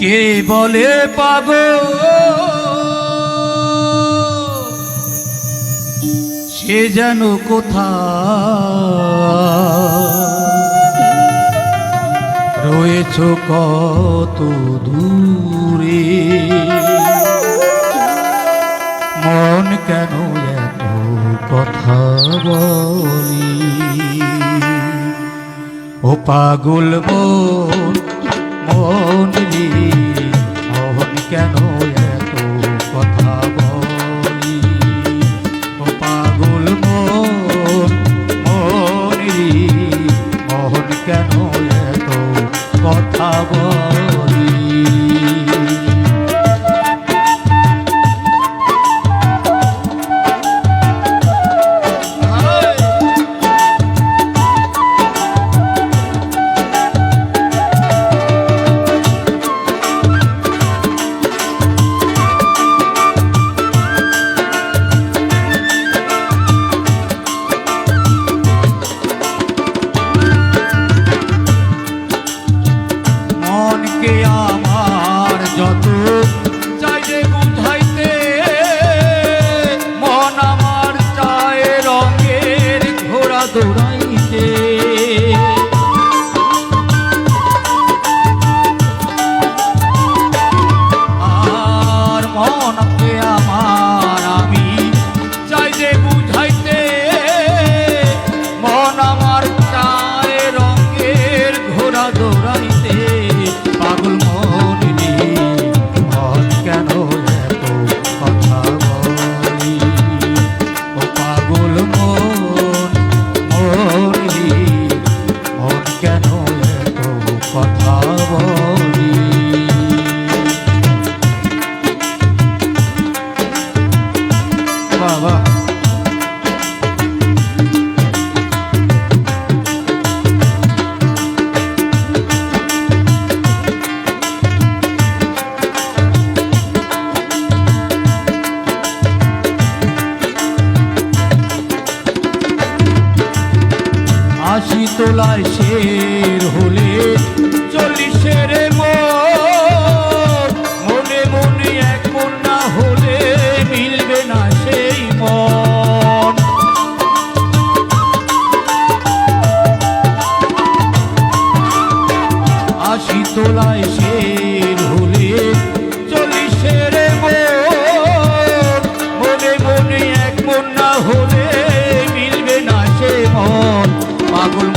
কে বলে পাব সে যেন কোথা রয়েছ কত দূরে। মন কেন এত কথা বলি? ও পাগল মন মন মন কেন এত কথা বলি? ও পাগল মন মন মন কেন এত কথা মনকে আমার তোলায় শের তোলায় সে হলে চল্লিশের মন। মনে এক মন না হলে মিলবে না মন। পাগল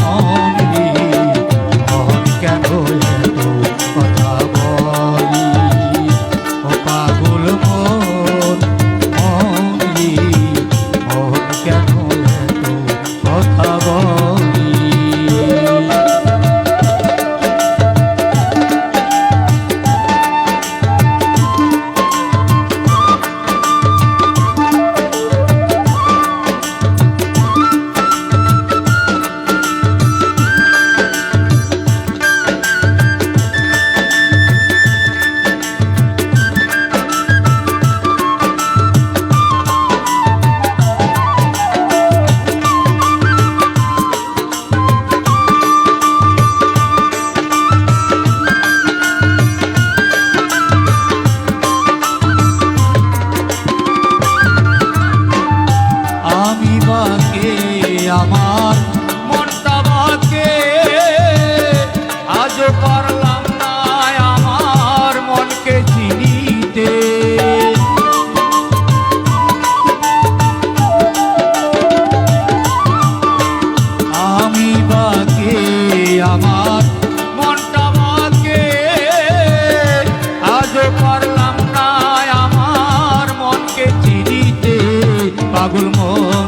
আমার মনটা মাকে আজও পারলাম না আমার মনকে চিনিতে পাগল মন।